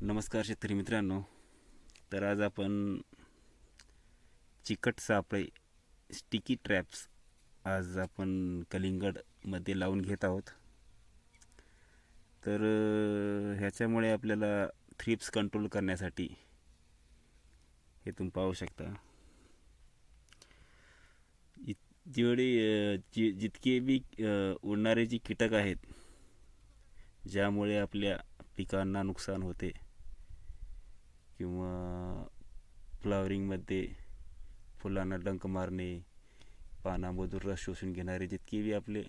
नमस्कार शेतकरी मित्रांनो. तर आज आपण चिकट सापळे स्टिकी ट्रॅप्स आज आपण कलिंगडमध्ये लावून घेत आहोत. तर ह्याच्यामुळे आपल्याला थ्रिप्स कंट्रोल करण्यासाठी हे तुम्ही पाहू शकता. जेवढे जि जितके बी उडणारे जे कीटक आहेत ज्यामुळे आपल्या पिकांना नुकसान होते किंवा फ्लावरिंगमध्ये फुलांना डंक मारणे पानामधून रस शोषून घेणारे जितके बी आपले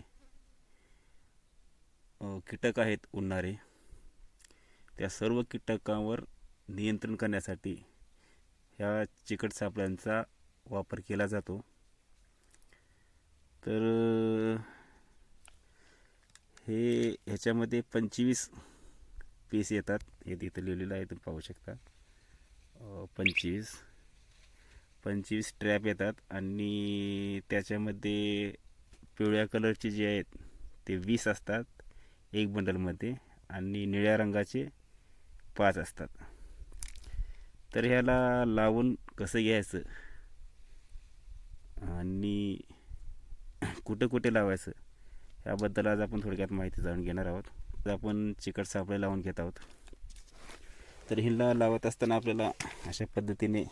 कीटक आहेत उडणारे त्या सर्व कीटकांवर नियंत्रण करण्यासाठी ह्या चिकट सापळ्यांचा वापर केला जातो. तर हे ह्याच्यामध्ये पंचवीस पीस येतात. हे तिथं लिहिलेलं आहे तुम्ही पाहू शकता. पंचवीस. पंचवीस ट्रॅप येतात आणि त्याच्यामध्ये पिवळ्या कलरचे जे आहेत ते वीस असतात एक बंडलमध्ये आणि निळ्या रंगाचे पाच असतात. तर ह्याला लावून कसं घ्यायचं? आणि कुठं कुठे लावायचं? याबद्दल आज आपण थोडक्यात माहिती जाणून घेणार आहोत. तर आपण चिकट सापळे लावून घेत आहोत. तर हिला लावत असताना आपल्याला अशा पद्धतीने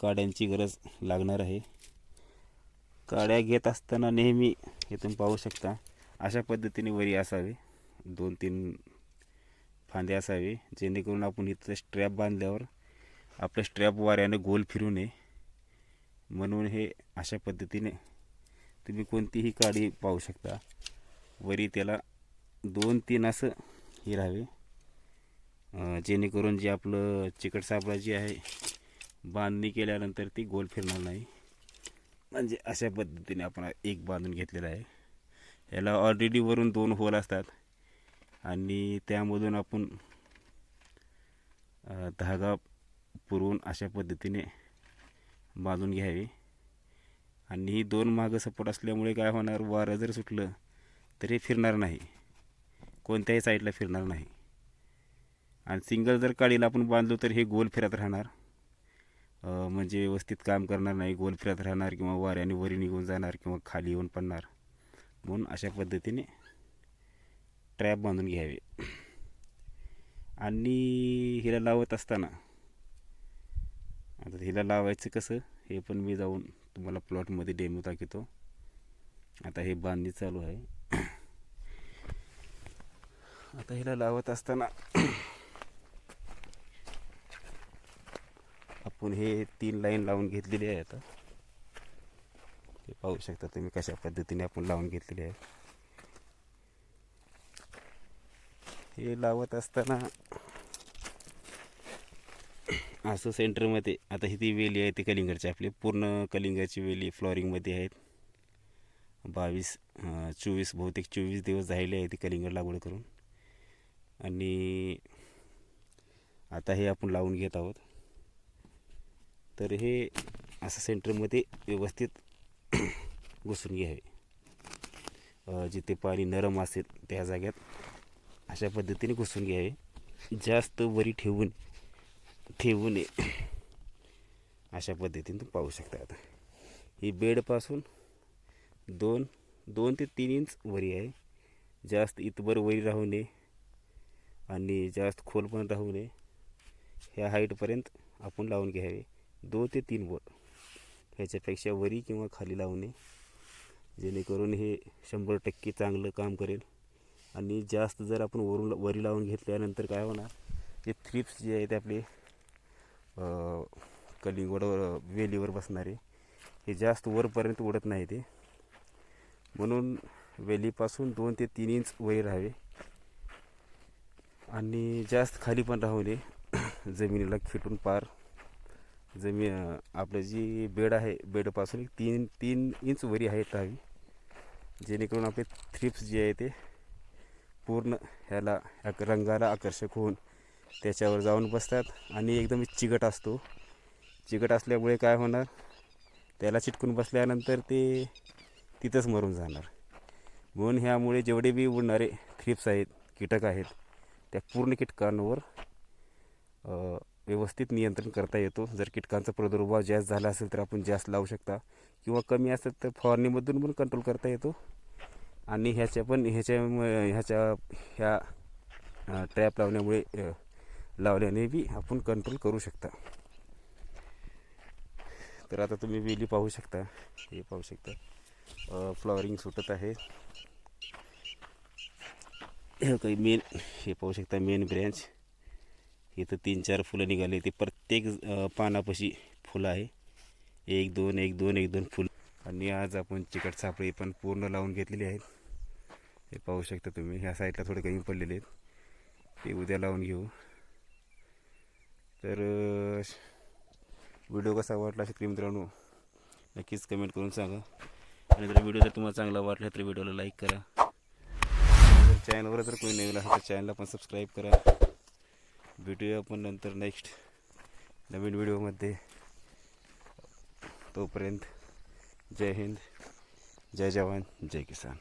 काड्यांची गरज लागणार आहे. काड्या घेत असताना नेहमी हे तुम्ही पाहू शकता अशा पद्धतीने वरी असावे. दोन तीन फांदे असावे जेणेकरून आपण इथं स्ट्रॅप बांधल्यावर आपलं स्ट्रॅप वाऱ्यानं गोल फिरू नये. म्हणून हे अशा पद्धतीने तुम्ही कोणतीही काडी पाहू शकता. वरी त्याला दोन तीन असं हे राहावे. जेणेकरून जे आपलं चिकट सापळा जी आहे बांधणी केल्यानंतर ती गोल फिरणार नाही. म्हणजे अशा पद्धतीने आपण एक बांधून घेतलेला आहे. याला ऑलरेडी वरून दोन होल असतात. आणि त्यामधून आपण धागा पुरवून अशा पद्धतीने बांधून घ्यावे. आणि ही दोन मागं सपोर्ट असल्यामुळे काय होणार? वारं जर सुटलं तरी फिरणार नाही. कोणत्याही साईडला फिरणार नाही. आणि सिंगल जर काडीला आपण बांधलो तर हे गोल फिरत राहणार. म्हणजे व्यवस्थित काम करणार नाही गोल फिरत राहणार किंवा वाऱ्याने वरी निघून जाणार किंवा खाली येऊन पडणार. म्हणून अशा पद्धतीने ट्रॅप बांधून घ्यावे. आणि हिला लावत असताना आता हिला लावायचं कसं हे पण मी जाऊन तुम्हाला प्लॉटमध्ये डेमो दाखवतो. आता हे बांधणी चालू आहे. आता हिला लावत असताना आपण हे तीन लाईन लावून घेतलेली आहे आता. हे पाहू शकता तुम्ही कशा पद्धतीने आपण लावून घेतलेली आहे. हे लावत असताना असं सेंटरमध्ये आता ही ती वेली आहे ती कलिंगडची. आपली पूर्ण कलिंगडची वेली फ्लॉरिंगमध्ये आहेत. बावीस चोवीस बहुतेक चोवीस दिवस झालेले आहे ती कलिंगड लागवड करून. आणि आता हे आपण लावून घेत आहोत. तर हे असं सेंटरमध्ये व्यवस्थित घुसून घ्यावे. जिथे पाणी नरम असेल त्या जाग्यात अशा पद्धतीने घुसून घ्यावे. जास्त वरी ठेवून ठेवू नये. अशा पद्धतीने तुम्ही पाहू शकता आता. ही बेडपासून दोन दोन ते तीन इंच वरी आहे. जास्त इतभर वरी राहू नये आणि जास्त खोल पण राहू नये. ह्या हाईटपर्यंत आपण लावून घ्यावे. दोन ते तीन वर ह्याच्यापेक्षा वरी किंवा खाली लावणे जेणेकरून हे शंभर टक्के चांगलं काम करेल. आणि जास्त जर आपण वरून वरी लावून घेतल्यानंतर काय होणार ते थ्रिप्स जे आहेत आपले अं, वेलीवर बसणारे हे जास्त वरपर्यंत उडत नाही ते. म्हणून वेलीपासून दोन ते तीन इंच वरी राहावे. आणि जास्त खाली पण राहू नये. जमिनीला खेटून पार जमी आपलं जी बेड आहे बेडपासून तीन तीन इंच वरी आहे राहावी जेणेकरून आपले थ्रिप्स जे आहे ते पूर्ण ह्याला ह्या रंगाला आकर्षक होऊन त्याच्यावर जाऊन बसतात आणि एकदम चिकट असतो. चिकट असल्यामुळे काय होणार त्याला चिटकून बसल्यानंतर ते तिथंच मरून जाणार. म्हणून ह्यामुळे जेवढे बी उडणारे थ्रिप्स आहेत कीटक आहेत त्या पूर्ण कीटकांवर व्यवस्थित नियंत्रण करता येतो. जर कीटकांचा प्रादुर्भाव जास्त झाला असेल तर आपण जास्त लावू शकता. किंवा कमी असेल तर फवारणीमधून पण कंट्रोल करता येतो. आणि ह्याच्या पण ह्याच्या ह्याच्या ह्या ट्रॅप लावण्यामुळे लावल्याने बी आपण कंट्रोल करू शकता. तर आता तुम्ही वेली पाहू शकता. हे पाहू शकता. फ्लॉवरिंग सुटत आहे. काही मेन हे पाहू शकता मेन ब्रँच इथं तीन चार फुलं निघाली. ते प्रत्येक पानापाशी फुलं आहे. एक दोन एक दोन एक दोन फुलं. आणि आज आपण चिकट सापळे पण पूर्ण लावून घेतलेली आहेत. हे पाहू शकता तुम्ही. ह्या साईडला थोडे कमी पडलेले आहेत. ते उद्या लावून घेऊ. तर व्हिडिओ कसा वाटला शेतकरी मित्रांनो नक्कीच कमेंट करून सांगा. आणि जर व्हिडिओ जर तुम्हाला चांगला वाटला तर व्हिडिओला लाईक करा. जर चॅनलवर जर कोणी नवीन असेल तर चॅनलला पण सबस्क्राईब करा. भेटूया आपण नंतर नेक्स्ट नवीन व्हिडिओमध्ये तोपर्यंत जय हिंद जय जवान जय किसान.